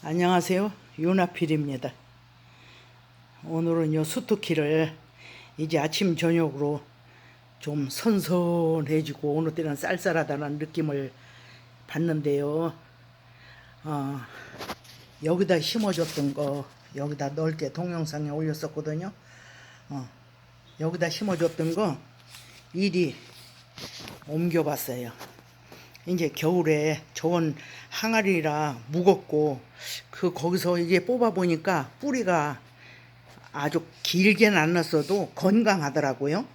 안녕하세요. 윤아필입니다. 오늘은요, 수투키를 이제 아침, 저녁으로 좀 선선해지고, 어느 때는 쌀쌀하다는 느낌을 받는데요. 어, 여기다 심어줬던 거, 여기다 넓게 동영상에 올렸었거든요. 어, 여기다 심어줬던 거, 일이 옮겨봤어요. 이제 겨울에 저건 항아리라 무겁고 그 거기서 이제 뽑아 보니까 뿌리가 아주 길게는 안 났어도 건강하더라고요.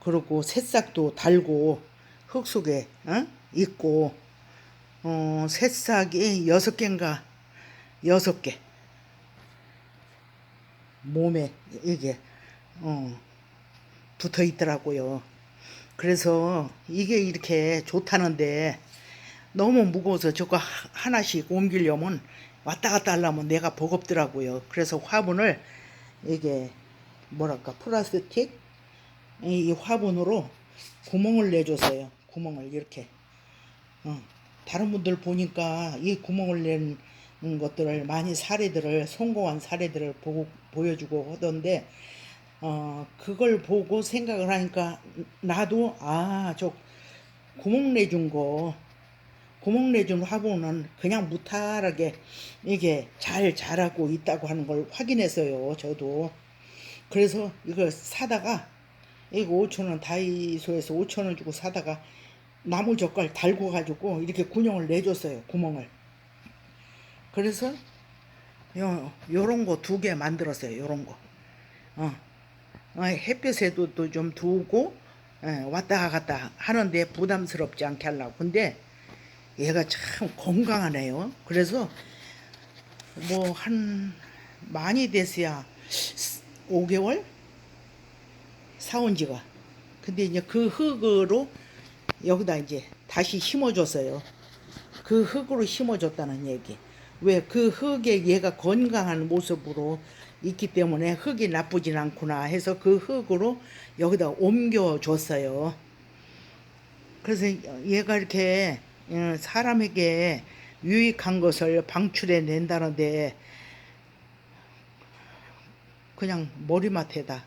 그리고 새싹도 달고 흙 속에 어? 있고 어, 새싹이 여섯 개인가 여섯 개 몸에 이게 어, 붙어 있더라고요. 그래서 이게 이렇게 좋다는데 너무 무거워서 저거 하- 하나씩 옮기려면 왔다 갔다 하려면 내가 버겁더라고요. 그래서 화분을 이게 뭐랄까 플라스틱 이 화분으로 구멍을 내줬어요. 구멍을 이렇게. 어. 다른 분들 보니까 이 구멍을 낸 것들을 많이 사례들을 성공한 사례들을 보고 보여주고 하던데 어 그걸 보고 생각을 하니까 나도 아 저 구멍 내준 거 구멍 내준 화분은 그냥 무탈하게 이게 잘 자라고 있다고 하는 걸 확인했어요. 저도. 그래서 이걸 사다가 이거 5천 원 다이소에서 5천 원 주고 사다가 나무 젓갈 달고 가지고 이렇게 군형을 내줬어요. 구멍을. 그래서 요 요런 거 두 개 만들었어요. 요런 거. 어. 어, 햇볕에도 또좀 두고 예, 왔다 갔다 하는데 부담스럽지 않게 하려고. 근데 얘가 참 건강하네요. 그래서 뭐 한 많이 됐어야 5개월 사온 지가. 근데 이제 그 흙으로 여기다 이제 다시 심어줬어요. 그 흙으로 심어줬다는 얘기. 왜 그 흙에 얘가 건강한 모습으로 있기 때문에 흙이 나쁘진 않구나 해서 그 흙으로 여기다 옮겨줬어요. 그래서 얘가 이렇게 어, 사람에게 유익한 것을 방출해 낸다는데 그냥 머리맡에다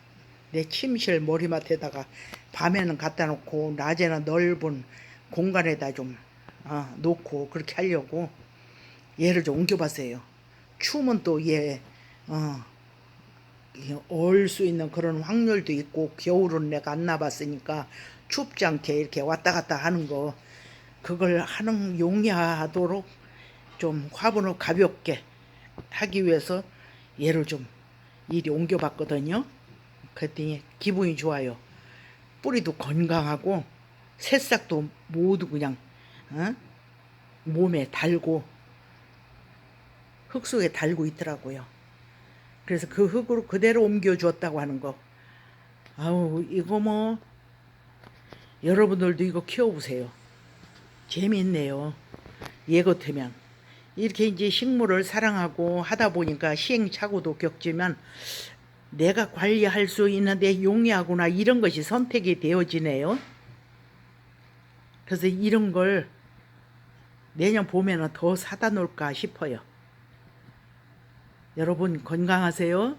내 침실 머리맡에다가 밤에는 갖다 놓고 낮에는 넓은 공간에다 좀 어, 놓고 그렇게 하려고 얘를 좀 옮겨봤어요. 추우면 또얘 어, 올수 있는 그런 확률도 있고 겨울은 내가 안 나봤으니까 춥지 않게 이렇게 왔다 갔다 하는 거 그걸 하는 용이하도록 좀 화분을 가볍게 하기 위해서 얘를 좀 이리 옮겨봤거든요. 그랬더니 기분이 좋아요. 뿌리도 건강하고 새싹도 모두 그냥 어? 몸에 달고 흙 속에 달고 있더라고요. 그래서 그 흙으로 그대로 옮겨 주었다고 하는 거. 아우 이거 뭐 여러분들도 이거 키워보세요. 재미있네요. 얘 같으면 이렇게 이제 식물을 사랑하고 하다 보니까 시행착오도 겪지만 내가 관리할 수 있는데 용이하구나 이런 것이 선택이 되어지네요. 그래서 이런 걸 내년 봄에는 더 사다 놓을까 싶어요. 여러분 건강하세요.